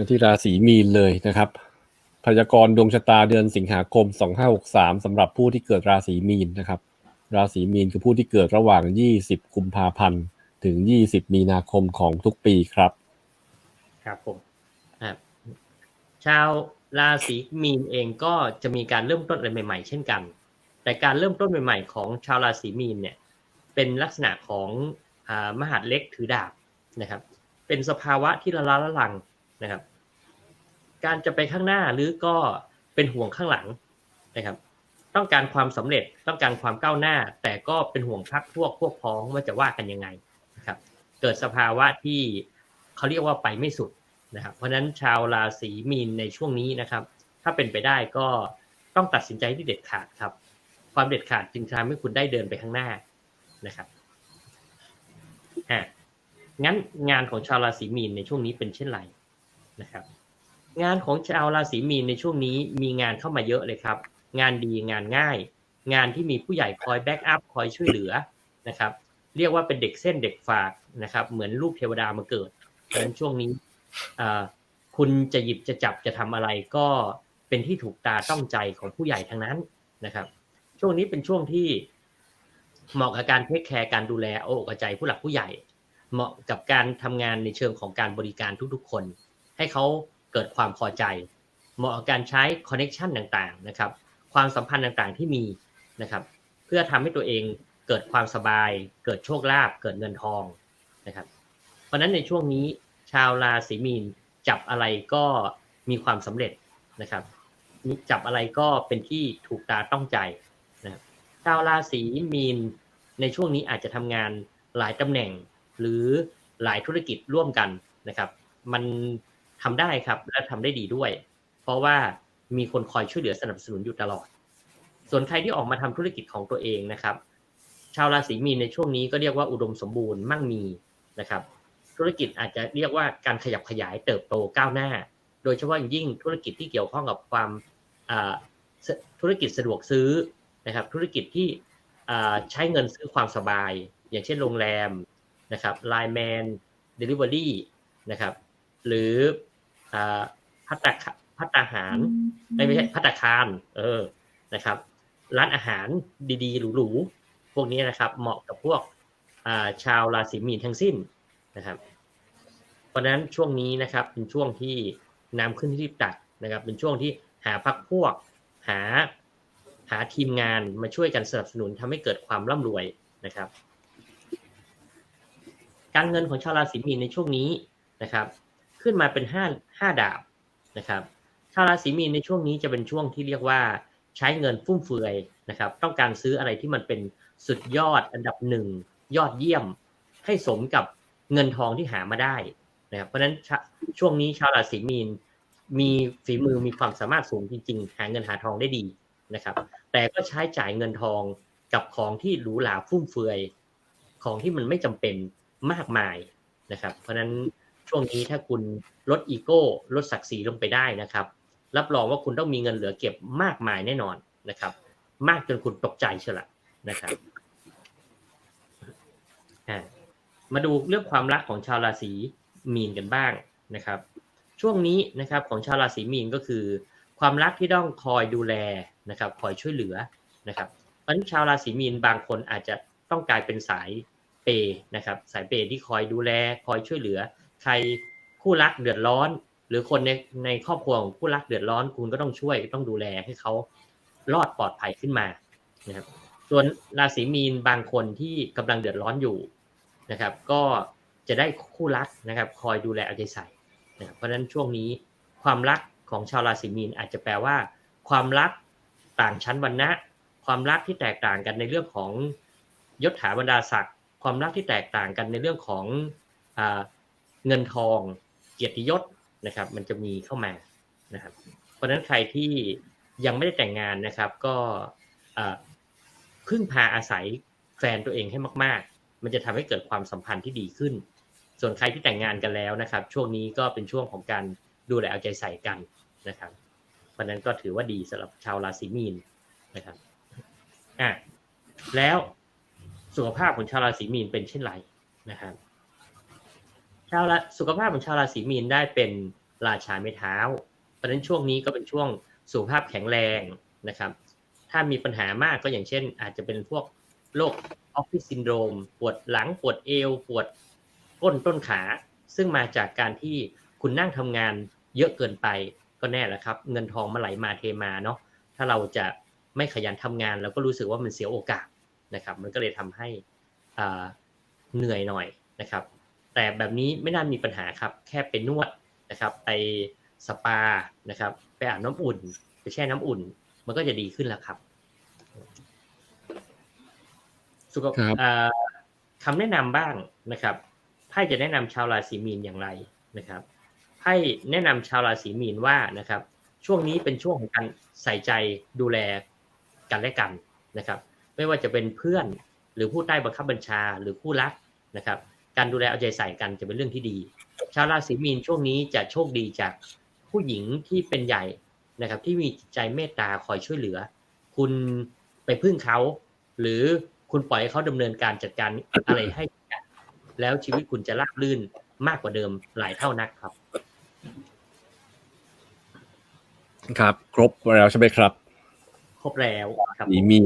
มาที่ราศีมีนเลยนะครับ พยากรณ์ดวงชะตาเดือนสิงหาคม 2563สำหรับผู้ที่เกิดราศีมีนนะครับ ราศีมีนคือผู้ที่เกิดระหว่าง 20 กุมภาพันธ์ถึง 20 มีนาคมของทุกปีครับ ครับผมครับชาวราศีมีนเองก็จะมีการเริ่มต้นอะไรใหม่ ๆ เช่นกัน แต่การเริ่มต้นใหม่ ๆ ของชาวราศีมีนเนี่ยเป็นลักษณะของอมหาดเล็กถือดาบนะครับ เป็นสภาวะที่ละล้าละลังนะครับ การจะไปข้างหน้าหรือก็เป็นห่วงข้างหลังนะครับ ต้องการความสำเร็จต้องการความก้าวหน้า แต่ก็เป็นห่วงพักพวกพวกพ้องว่าจะว่ากันยังไงนะครับ เกิดสภาวะที่เขาเรียกว่าไปไม่สุดนะครับ เพราะฉะนั้นชาวราศีมีนในช่วงนี้นะครับ ถ้าเป็นไปได้ก็ต้องตัดสินใจที่เด็ดขาดครับ ความเด็ดขาดจึงทำให้คุณได้เดินไปข้างหน้านะครับอะงั้นงานของชาวราศีมีนในช่วงนี้เป็นเช่นไรนะครับ งานของชาวราศีมีนในช่วงนี้มีงานเข้ามาเยอะเลยครับ งานดีงานง่าย งานที่มีผู้ใหญ่คอยแบ็กอัพคอยช่วยเหลือนะครับเรียกว่าเป็นเด็กเส้นเด็กฝากนะครับ เหมือนลูกเทวดามาเกิดเพราะฉะนั้นช่วงนี้คุณจะหยิบจะจับจะทำอะไรก็เป็นที่ถูกตาต้องใจของผู้ใหญ่ทั้งนั้นนะครับ ช่วงนี้เป็นช่วงที่เหมาะกับการเทคแคร์การดูแลโอ้กใจผู้หลักผู้ใหญ่ เหมาะกับการทำงานในเชิงของการบริการทุกๆคน ให้เขา เกิดความพอใจ เหมาะกับการใช้คอนเน็ชันต่างๆนะครับความสัมพันธ์ต่างๆที่มีนะครับเพื่อทำให้ตัวเองเกิดความสบาย เกิดโชคลาภเกิดเงินทองนะครับเพราะนั้นในช่วงนี้ชาวราศีมีนจับอะไรก็มีความสำเร็จนะครับจับอะไรก็เป็นที่ถูกตาต้องใจนะครับชาวราศีมีนในช่วงนี้อาจจะทำงานหลายตำแหน่งหรือหลายธุรกิจร่วมกันนะครับ มัน ทำได้ครับ และทำได้ดีด้วย เพราะว่ามีคนคอยช่วยเหลือสนับสนุนอยู่ตลอด ส่วนใครที่ออกมาทำธุรกิจของตัวเองนะครับ ชาวราศีมีนในช่วงนี้ก็เรียกว่าอุดมสมบูรณ์มั่งมีนะครับ ธุรกิจอาจจะเรียกว่าการขยับขยายเติบโตก้าวหน้า โดยเฉพาะยิ่งธุรกิจที่เกี่ยวข้องกับความธุรกิจสะดวกซื้อนะครับ ธุรกิจที่ใช้เงินซื้อความสบาย อย่างเช่นโรงแรมนะครับไลน์แมนเดลิเวอรี่นะครับ หรือ พัตตาพัตตาหารไม่ใช่พัตตาคาร เออนะครับ ร้านอาหารดีๆหรูๆพวกนี้นะครับ เหมาะกับพวกชาวราศีมีนทั้งสิ้นนะครับ เพราะฉะนั้นช่วงนี้นะครับ เป็นช่วงที่น้ำขึ้นที่ตักนะครับ เป็นช่วงที่หาพักพวก หาหาทีมงานมาช่วยกันสนับสนุนทำให้เกิดความร่ำรวยนะครับ การเงินของชาวราศีมีนในช่วงนี้นะครับ ขึ้นมาเป็นห้าห้าดาบนะครับชาวราศีมีนในช่วงนี้จะเป็นช่วงที่เรียกว่าใช้เงินฟุ่มเฟือยนะครับ ต้องการซื้ออะไรที่มันเป็นสุดยอดอันดับหนึ่งยอดเยี่ยม ให้สมกับเงินทองที่หามาได้นะครับ เพราะฉะนั้นช่วงนี้ชาวราศีมีนมีฝีมือมีความสามารถสูงจริง ๆ หาเงินหาทองได้ดีนะครับ แต่ก็ใช้จ่ายเงินทองกับของที่หรูหราฟุ่มเฟือย ของที่มันไม่จำเป็นมากมายนะครับ เพราะฉะนั้น ช่วงนี้ถ้าคุณลดอีโก้ลดศักดิ์ศรีลงไปได้นะครับ รับรองว่าคุณต้องมีเงินเหลือเก็บมากมายแน่นอนนะครับ มากจนคุณตกใจเชียวละนะครับมาดูเรื่องความรักของชาวราศีมีนกันบ้างนะครับ ช่วงนี้นะครับของชาวราศีมีนก็คือ ความรักที่ต้องคอยดูแลนะครับคอยช่วยเหลือนะครับเพราะชาวราศีมีนบางคนอาจจะต้องกลายเป็นสายเปนะครับสายเปที่คอยดูแล คอยช่วยเหลือ ใครคู่รักเดือดร้อน หรือคนในในครอบครัวของคู่รักเดือดร้อน คุณก็ต้องช่วยต้องดูแลให้เขารอดปลอดภัยขึ้นมานะครับส่วนราศีมีนบางคนที่กำลังเดือดร้อนอยู่นะครับ ก็จะได้คู่รักนะครับ คอยดูแลเอาใจใส่นะครับเพราะฉะนั้นช่วงนี้ความรักของชาวราศีมีนอาจจะแปลว่า ความรักต่างชั้นวรรณะ ความรักที่แตกต่างกันในเรื่องของยศถาบรรดาศักดิ์ความรักที่แตกต่างกันในเรื่องของ เงินทองเกียรติยศนะครับ มันจะมีเข้ามานะครับ เพราะฉะนั้นใครที่ยังไม่ได้แต่งงานนะครับ ก็พึ่งพาอาศัยแฟนตัวเองให้มาก ๆ มันจะทำให้เกิดความสัมพันธ์ที่ดีขึ้น ส่วนใครที่แต่งงานกันแล้วนะครับ ช่วงนี้ก็เป็นช่วงของการดูแลเอาใจใส่กันนะครับ เพราะนั้นก็ถือว่าดีสำหรับชาวราศีมีนนะครับอะแล้วสุขภาพของชาวราศีมีนเป็นเช่นไรนะครับ ชาวราสุขภาพของชาวราศีมีนได้เป็นราชาไม้เท้า เพราะฉะนั้นช่วงนี้ก็เป็นช่วงสุขภาพแข็งแรงนะครับ ถ้ามีปัญหามากก็อย่างเช่น อาจจะเป็นพวกโรคออฟฟิศซินโดรม ปวดหลังปวดเอว ปวดก้นต้นขา ซึ่งมาจากการที่คุณนั่งทำงานเยอะเกินไปก็แน่แหละครับ เงินทองมาไหลมาเทมาเนาะถ้าเราจะไม่ขยันทำงาน เราก็รู้สึกว่ามันเสียโอกาสนะครับ มันก็เลยทำให้อ่าเหนื่อยหน่อยนะครับ แต่แบบนี้ไม่น่ามีปัญหาครับ แค่ไปนวดนะครับไปสปานะครับ ไปอาบน้ำอุ่น ไปแช่น้ำอุ่น มันก็จะดีขึ้นแล้วครับ สุขครับอ่าคำแนะนำบ้างนะครับไพ่จะแนะนำชาวราศีมีนอย่างไรนะครับไพ่แนะนำชาวราศีมีนว่านะครับ ช่วงนี้เป็นช่วงของการใส่ใจดูแลกันและกันนะครับ ไม่ว่าจะเป็นเพื่อนหรือผู้ใต้บังคับบัญชาหรือผู้รักนะครับ การดูแลเอาใจใส่กันจะเป็นเรื่องที่ดี ชาวราศีมีนช่วงนี้จะโชคดีจากผู้หญิงที่เป็นใหญ่นะครับ ที่มีจิตใจเมตตาคอยช่วยเหลือ คุณไปพึ่งเขา หรือคุณปล่อยให้เขาดำเนินการจัดการอะไรให้กันแล้วชีวิตคุณจะราบรื่นมากกว่าเดิมหลายเท่านักครับ ครับ ครบแล้วใช่ไหมครับ ครบแล้วครับสีมีน